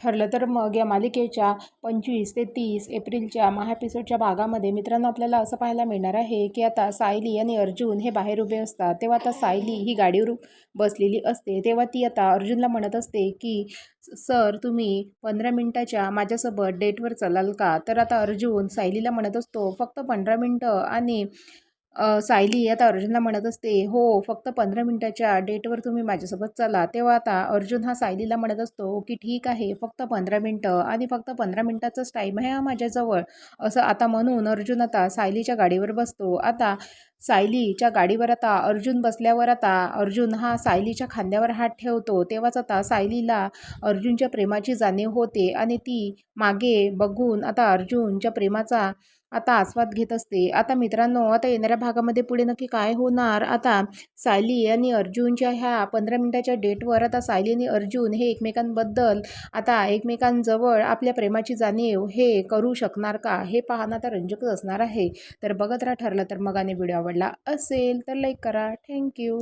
ठरलं तर मग या मालिकेच्या पंचवीस ते तीस एप्रिलच्या महाएपिसोडच्या भागामध्ये मित्रांनो आपल्याला असं पाहायला मिळणार आहे की आता सायली आणि अर्जुन हे बाहेर उभे असतात. तेव्हा आता सायली ही गाडीवर बसलेली असते. तेव्हा ती आता अर्जुनला म्हणत असते की सर तुम्ही पंधरा मिनटाच्या माझ्यासोबत डेटवर चलाल का? तर आता अर्जुन सायलीला म्हणत असतो फक्त पंधरा मिनटं आणि सायली आता अर्जुनला म्हणत असते हो फक्त पंधरा मिनटाच्या डेटवर तुम्ही माझ्यासोबत चला. तेव्हा आता अर्जुन हा सायलीला म्हणत असतो की ठीक आहे फक्त पंधरा मिनटं आणि फक्त पंधरा मिनटाचाच टाईम आहे हा माझ्याजवळ. असं आता म्हणून अर्जुन आता सायलीच्या गाडीवर बसतो. आता सायलीच्या गाडीवर आता अर्जुन बसल्यावर आता अर्जुन हा सायलीच्या खांद्यावर हात ठेवतो. तेव्हाच आता सायलीला अर्जुनच्या प्रेमाची जाणीव होते आणि ती मागे बघून आता अर्जुनच्या प्रेमाचा आता आस्वाद घेत असते. आता मित्रांनो आता येणाऱ्या भागामध्ये पुढे नक्की काय होणार? आता सायली आणि अर्जुनच्या ह्या पंधरा मिनटाच्या डेटवर आता सायली आणि अर्जुन हे एकमेकांबद्दल आता एकमेकांजवळ आपल्या प्रेमाची जाणीव हे करू शकणार का? हे पाहणं आता रंजकच असणार आहे. तर बघत राहा ठरलं तर मग आणि व्हिडिओ आवडला असेल तर लाईक करा. थँक्यू